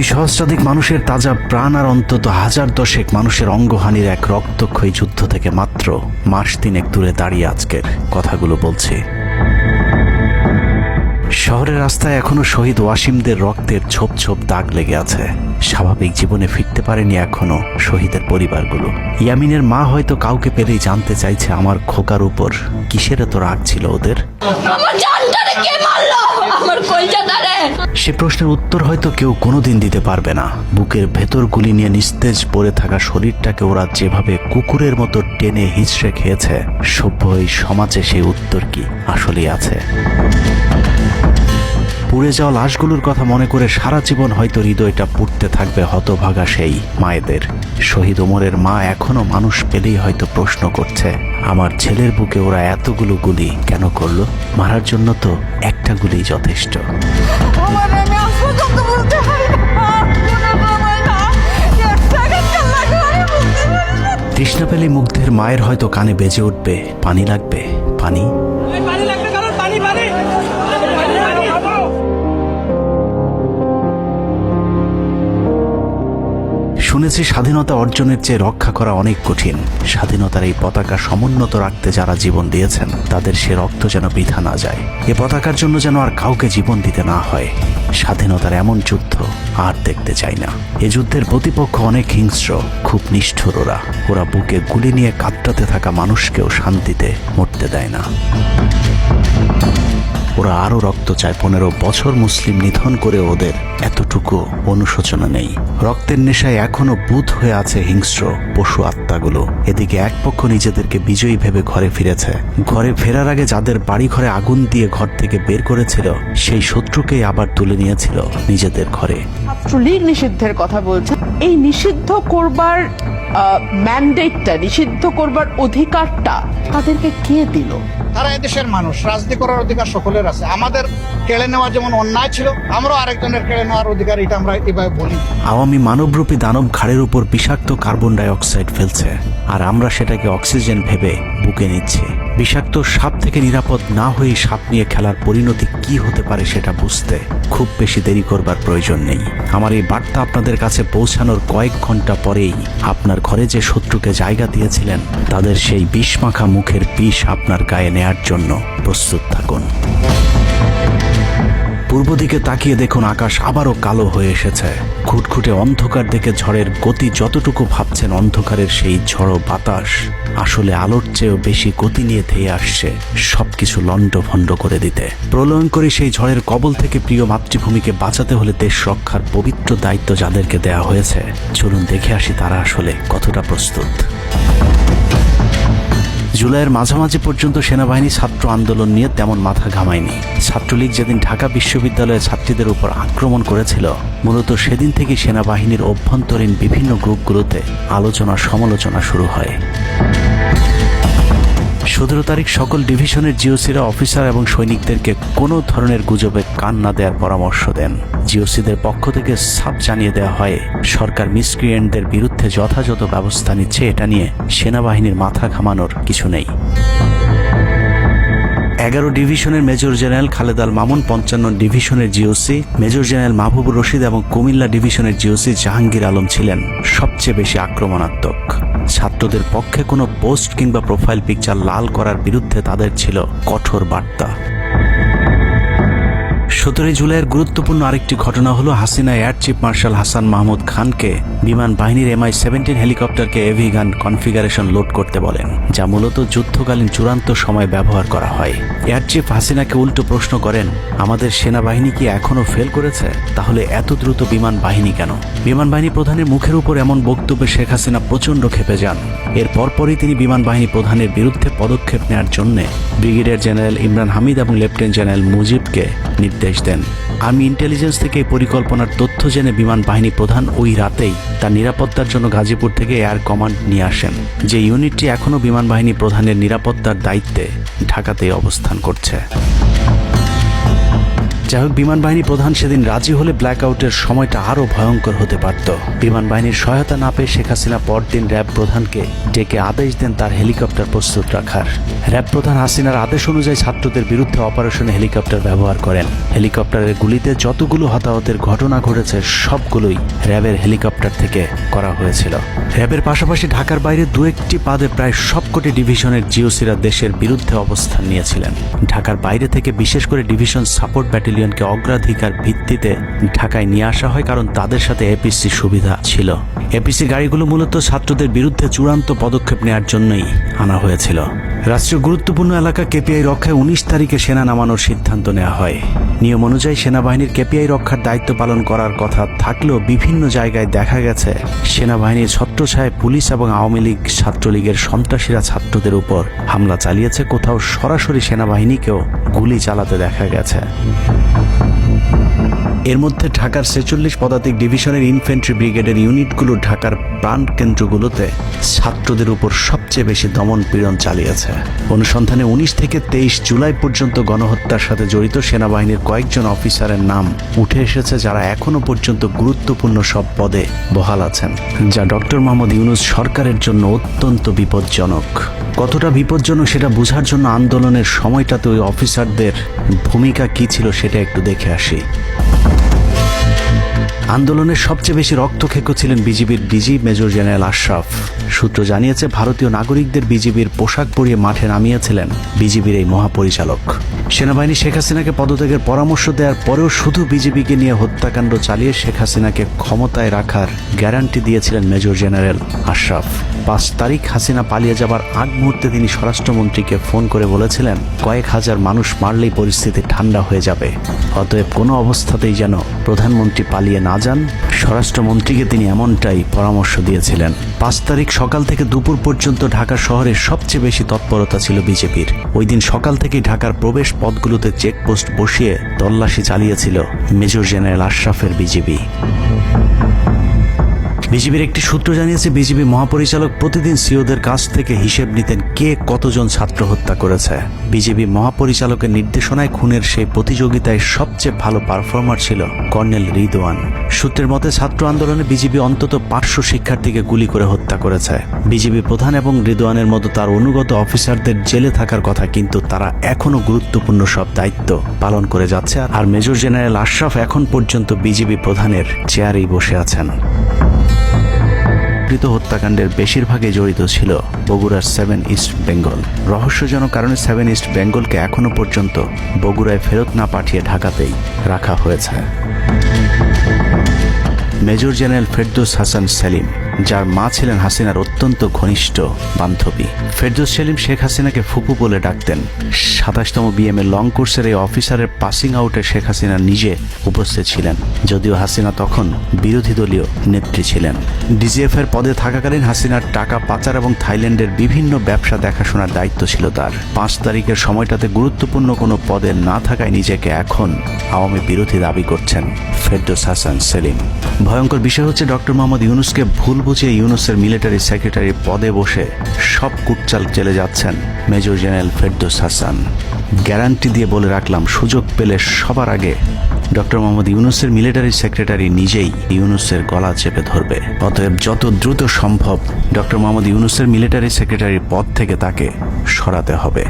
দুই সহস্রাধিক মানুষের তাজা প্রাণ আর অন্তত হাজার দশেক মানুষের অঙ্গহানির এক রক্তক্ষয়ী যুদ্ধ থেকে মাত্র মাস তিনেক দূরে দাঁড়িয়ে আজকের কথাগুলো বলছি। শহরের রাস্তায় এখনও শহীদ ওয়াসিমদের রক্তের ছোপ ছোপ দাগ লেগে আছে। স্বাভাবিক জীবনে ফিরতে পারেনি এখনও শহীদের পরিবারগুলো। ইয়ামিনের মা হয়তো কাউকে পেলেই জানতে চাইছে আমার খোকার উপর। কিসের এত রাগ ছিল ওদের? আমার জানটারে কে মারলো? আমার কলজাটারে সে প্রশ্নের উত্তর হয়তো কেউ কোনোদিন দিতে পারবে না। বুকের ভেতর গুলি নিয়ে নিস্তেজ পড়ে থাকা শরীরটাকে ওরা যেভাবে কুকুরের মতো টেনে হিচড়ে খেয়েছে সভ্য এই সমাজে সেই উত্তর কি আসলেই আছে। পুড়ে যাওয়া লাশগুলোর কথা মনে করে সারা জীবন হয়তো হৃদয়টা পুড়তে থাকবে হতভাগা সেই মায়েদের। শহীদ ওমরের মা এখনও মানুষ পেলেই হয়তো প্রশ্ন করছে আমার ছেলের বুকে ওরা এতগুলো গুলি কেন করল? মারার জন্য তো একটা গুলি যথেষ্ট। আমার আমি আজ পর্যন্ত বলতে পারি না। কোনো সময় না এক সেকেন্ড লাগে আমি বলতে পারি না। তৃষ্ণা পেলে মুগ্ধের মায়ের হয়তো কানে বেজে উঠবে পানি লাগবে পানি শুনেছি স্বাধীনতা অর্জনের চেয়ে রক্ষা করা অনেক কঠিন। স্বাধীনতার এই পতাকা সমুন্নত রাখতে যারা জীবন দিয়েছেন, তাদের সে রক্ত যেন বৃথা না যায়। এ পতাকার জন্য যেন আর কাউকে জীবন দিতে না হয়। স্বাধীনতার এমন যুদ্ধ আর দেখতে চাই না। এ যুদ্ধের প্রতিপক্ষ অনেক হিংস্র, খুব নিষ্ঠুর ওরা ওরা বুকে গুলি নিয়ে কাতরাতে থাকা মানুষকেও শান্তিতে মরতে দেয় না। ওরা আরও রক্ত চায় পনেরো বছর মুসলিম নিধন করে ওদের। এতটুকু অনুশোচনা নেই। রক্তের নেশায় এখনও বুধ হয়ে আছে হিংস্র, পশু আত্মাগুলো। এদিকে এক পক্ষ নিজেদেরকে বিজয়ী ভেবে ঘরে ফিরেছে। ঘরে ফেরার আগে যাদের বাড়ি ঘরে আগুন দিয়ে ঘর থেকে বের করেছিল, সেই শত্রুকেই আবার তুলে নিয়েছিল নিজেদের ঘরে। নিষিদ্ধের কথা বলছে। এই নিষিদ্ধ করবার ম্যান্ডেটটা নিষিদ্ধ করবার অধিকারটা তাদেরকে কে দিল? তারা এদেশের মানুষ রাজনীতি করার অধিকার সকলের আছে। আমাদের কেড়ে নেওয়া যেমন অন্যায় ছিল আমরাও আরেকজনের কেড়ে নেওয়ার অধিকার এটা আমরা এভাবে বলি। আওয়ামী মানবরূপী দানব ঘাড়ের উপর বিষাক্ত কার্বন ডাই অক্সাইড ফেলছে আর আমরা সেটাকে অক্সিজেন ভেবে বুকে নিচ্ছি। বিষাক্ত সাপ থেকে নিরাপদ না হয়ে সাপ নিয়ে খেলার পরিণতি কি হতে পারে সেটা বুঝতে খুব বেশি দেরি করবার প্রয়োজন নেই। আমার এই বার্তা আপনাদের কাছে পৌঁছানোর কয়েক ঘণ্টা পরেই আপনার ঘরে যে শত্রুকে জায়গা দিয়েছিলেন, তাদের সেই বিষমাখা মুখের বিষ আপনার গায়ে নেয়ার জন্য প্রস্তুত থাকুন। পূর্ব দিকে তাকিয়ে দেখুন আকাশ আবারও কালো হয়ে এসেছে। খুটখুটে অন্ধকার দেখে ঝড়ের গতি যতটুকু ভাবছেন অন্ধকারের সেই ঝড়ো বাতাস, আসলে আলোর চেয়েও বেশি গতি নিয়ে ধেয়ে আসছে সবকিছু লন্ড ভণ্ড করে দিতে। প্রলয়ঙ্করী সেই ঝড়ের কবল থেকে প্রিয় মাতৃভূমিকে বাঁচাতে হলে দেশ রক্ষার পবিত্র দায়িত্ব যাদেরকে দেয়া হয়েছে। চলুন দেখে আসি তারা আসলে কতটা প্রস্তুত। জুলাইয়ের মাঝামাঝি পর্যন্ত সেনাবাহিনী ছাত্র আন্দোলন নিয়ে তেমন মাথা ঘামায়নি। ছাত্রলীগ যেদিন ঢাকা বিশ্ববিদ্যালয়ের ছাত্রীদের উপর আক্রমণ করেছিল, মূলত সেদিন থেকে সেনাবাহিনীর অভ্যন্তরীণ বিভিন্ন গ্রুপগুলোতে আলোচনা সমালোচনা শুরু হয়। সতেরো তারিখ সকল ডিভিশনের জিওসিরা অফিসার এবং সৈনিকদেরকে কোনো ধরনের গুজবে কান না দেওয়ার পরামর্শ দেন। জিওসিদের পক্ষ থেকে সাপ জানিয়ে দেওয়া হয়, সরকার মিসক্রিয়েন্টদের বিরুদ্ধে যথাযথ ব্যবস্থা নিচ্ছে এটা নিয়ে সেনাবাহিনীর মাথা ঘামানোর কিছু নেই। এগারো ডিভিশনের মেজর জেনারেল খালেদ আল মামুন, পঞ্চান্ন ডিভিশনের GOC, major general Mahbubur Rashid এবং কুমিল্লা ডিভিশনের জিওসি জাহাঙ্গীর আলম ছিলেন সবচেয়ে বেশি আক্রমণাত্মক। ছাত্রদের পক্ষে কোনো পোস্ট কিংবা প্রোফাইল পিকচার লাল করার বিরুদ্ধে তাদের ছিল কঠোর বার্তা। সতেরোই জুলাইয়ের গুরুত্বপূর্ণ আরেকটি ঘটনা হলো Hasina air chief marshal Hasan Mahmud খানকে বিমান বাহিনীর এমআই সেভেন্টিন হেলিকপ্টারকে এভি গান কনফিগারেশন লোড করতে বলেন, যা মূলত যুদ্ধকালীন চূড়ান্ত সময় ব্যবহার করা হয়। এয়ার চিফ হাসিনাকে উল্টো প্রশ্ন করেন, আমাদের সেনাবাহিনী কি এখনও ফেল করেছে? তাহলে এত দ্রুত বিমান বাহিনী কেন? বিমান বাহিনী প্রধানের মুখের উপর এমন বক্তব্যে শেখ হাসিনা প্রচণ্ড খেপে যান। এর পরপরই তিনি বিমান বাহিনী প্রধানের বিরুদ্ধে পদক্ষেপ নেওয়ার জন্য ব্রিগেডিয়ার জেনারেল ইমরান হামিদ এবং লেফটেন্যান্ট জেনারেল মুজিবকে নির্দেশ দেন। আর্মি ইন্টেলিজেন্স থেকে পরিকল্পনার তথ্য জেনে বিমান বাহিনী প্রধান ওই রাতেই তার নিরাপত্তার জন্য গাজীপুর থেকে এয়ার কমান্ড নিয়ে আসেন, যে ইউনিটটি এখনও বিমান বাহিনী প্রধানের নিরাপত্তার দায়িত্বে ঢাকাতেই অবস্থান করছে। যাই হোক, বিমান বাহিনী প্রধান সেদিন রাজি হলে ব্ল্যাক আউটের সময়টা আরও ভয়ঙ্কর হতে পারত। বিমান বাহিনীর সহায়তা না পেয়ে শেখ হাসিনা পরদিন র্যাব প্রধানকে ডেকে আদেশ দেন তার হেলিকপ্টার প্রস্তুত রাখার। র্যাব প্রধান হাসিনার আদেশ অনুযায়ী ছাত্রদের বিরুদ্ধে অপারেশনে হেলিকপ্টার ব্যবহার করেন। হেলিকপ্টারের গুলিতে যতগুলো হতাহতের ঘটনা ঘটেছে, সবগুলোই র্যাবের হেলিকপ্টার থেকে করা হয়েছিল। র্যাবের পাশাপাশি ঢাকার বাইরে দু একটি পাদে প্রায় সবকটি ডিভিশনের জিওসিরা দেশের বিরুদ্ধে অবস্থান নিয়েছিলেন। ঢাকার বাইরে থেকে বিশেষ করে ডিভিশন সাপোর্ট ব্যাটালিয়নকে অগ্রাধিকার ভিত্তিতে ঢাকায় নিয়ে আসা হয়, কারণ তাদের সাথে এপিসি সুবিধা ছিল। এপিসি গাড়িগুলো মূলত ছাত্রদের বিরুদ্ধে চূড়ান্ত পদক্ষেপ নেওয়ার জন্যই আনা হয়েছিল। রাষ্ট্রীয় গুরুত্বপূর্ণ এলাকা কেপিআই রক্ষায় উনিশ তারিখে সেনা নামানোর সিদ্ধান্ত নেওয়া হয়। নিয়ম অনুযায়ী সেনাবাহিনীর কেপিআই রক্ষার দায়িত্ব পালন করার কথা থাকলেও বিভিন্ন জায়গায় দেখা গেছে, সেনাবাহিনীর ছত্রছায়ায় পুলিশ এবং আওয়ামী লীগ ছাত্রলীগের সন্ত্রাসীরা ছাত্রদের উপর হামলা চালিয়েছে। কোথাও সরাসরি সেনাবাহিনীকেও গুলি চালাতে দেখা গেছে। এর মধ্যে ঢাকার ছেচল্লিশ পদাতিক ডিভিশনের ইনফেন্ট্রি ব্রিগেডের ইউনিটগুলো ঢাকার প্রাণ কেন্দ্রগুলোতে ছাত্রদের উপর সবচেয়ে বেশি দমন পীড়ন চালিয়েছে। অনুসন্ধানে উনিশ থেকে তেইশ জুলাই পর্যন্ত গণহত্যার সাথে জড়িত সেনাবাহিনীর কয়েকজন অফিসারের নাম উঠে এসেছে যারা এখনও পর্যন্ত গুরুত্বপূর্ণ সব পদে বহাল আছেন, যা ডক্টর মোহাম্মদ ইউনুস সরকারের জন্য অত্যন্ত বিপজ্জনক। কতটা বিপজ্জনক সেটা বোঝার জন্য আন্দোলনের সময়টাতে ওই অফিসারদের ভূমিকা কি ছিল সেটা একটু দেখে আসি। আন্দোলনের সবচেয়ে বেশি রক্তক্ষেক্ষ ছিলেন বিজিবির ডিজি মেজর জেনারেল আশরাফ। সূত্র জানিয়েছে, ভারতীয় নাগরিকদের বিজিবির পোশাক পরিয়ে মাঠে নামিয়েছিলেন বিজিবির এই মহাপরিচালক। সেনাবাহিনী শেখ হাসিনাকে পদত্যাগের পরামর্শ দেওয়ার পরেও শুধু বিজিবিকে নিয়ে হত্যাকাণ্ড চালিয়ে শেখ হাসিনাকে ক্ষমতায় রাখার গ্যারান্টি দিয়েছিলেন মেজর জেনারেল আশরাফ। পাঁচ তারিখ হাসিনা পালিয়ে যাবার আগ মুহূর্তে তিনি স্বরাষ্ট্রমন্ত্রীকে ফোন করে বলেছিলেন, কয়েক হাজার মানুষ মারলেই পরিস্থিতি ঠান্ডা হয়ে যাবে। অতএব কোনো অবস্থাতেই যেন প্রধানমন্ত্রী পালিয়ে না যান, স্বরাষ্ট্রমন্ত্রীকে তিনি এমনটাই পরামর্শ দিয়েছিলেন। পাঁচ তারিখ সকাল থেকে দুপুর পর্যন্ত ঢাকা শহরে সবচেয়ে বেশি তৎপরতা ছিল বিজেপির। ওই দিন সকাল থেকেই ঢাকার প্রবেশ পথগুলোতে চেকপোস্ট বসিয়ে তল্লাশি চালিয়েছিল মেজর জেনারেল আশরাফের বিজেপি। বিজিবির একটি সূত্র জানিয়েছে, বিজিবি মহাপরিচালক প্রতিদিন সিওদের কাছ থেকে হিসেব নিতেন কে কতজন ছাত্র হত্যা করেছে। বিজেপি মহাপরিচালকের নির্দেশনায় খুনের সেই প্রতিযোগিতায় সবচেয়ে ভালো পারফর্মার ছিল কর্নেল রিদওয়ান। সূত্রের মতে, ছাত্র আন্দোলনে বিজিবি অন্তত পাঁচশো শিক্ষার্থীকে গুলি করে হত্যা করেছে। বিজেপি প্রধান এবং রিদওয়ানের মতো তার অনুগত অফিসারদের জেলে থাকার কথা কিন্তু তারা এখনও গুরুত্বপূর্ণ সব দায়িত্ব পালন করে যাচ্ছে। আর মেজর জেনারেল আশরাফ এখন পর্যন্ত বিজেপি প্রধানের চেয়ারেই বসে আছেন। কৃত হত্যাকাণ্ডের বেশিরভাগে জড়িত ছিল বগুড়ার সেভেন ইস্ট বেঙ্গল রহস্যজনক কারণে সেভেন ইস্ট বেঙ্গলকে এখনও পর্যন্ত বগুড়ায় ফেরত না পাঠিয়ে ঢাকাতেই রাখা হয়েছে। মেজর জেনারেল ফেরদৌস হাসান সেলিম যার মা ছিলেন হাসিনার অত্যন্ত ঘনিষ্ঠ বান্ধবী। ফেরদৌস সেলিম শেখ হাসিনাকে ফুপু বলে ডাকতেন। সাতাশতম বিএমএ লং কোর্সের এই অফিসারের পাসিং আউটে শেখ হাসিনা নিজে উপস্থিত ছিলেন। যদিও হাসিনা তখন বিরোধী দলীয় নেত্রী ছিলেন। ডিজিএফ এর পদে থাকাকালীন হাসিনার টাকা পাচার এবং থাইল্যান্ডের বিভিন্ন ব্যবসা দেখাশোনার দায়িত্ব ছিল তার। পাঁচ তারিখের সময়টাতে গুরুত্বপূর্ণ কোনো পদে না থাকায় নিজেকে এখন আওয়ামী বিরোধী দাবি করছেন ফেরদৌস হাসান সেলিম। ভয়ঙ্কর বিষয় হচ্ছে ডক্টর মোহাম্মদ ইউনুসকে ভুল বুঝিয়ে ইউনুসের মিলিটারি সেক্রেটারি পদে বসে সব কুটচাল চলে যাচ্ছেন major general Ferdous Hasan. Guarantee দিয়ে বলে রাখলাম, সুযোগ পেলে সবার আগে ডক্টর মোহাম্মদ ইউনুসের মিলিটারি সেক্রেটারি নিজেই ইউনুসের গলা চেপে ধরবে। অতএব যত দ্রুত সম্ভব ডক্টর মোহাম্মদ ইউনুসের মিলিটারি সেক্রেটারির পদ থেকে তাকে সরাতে হবে।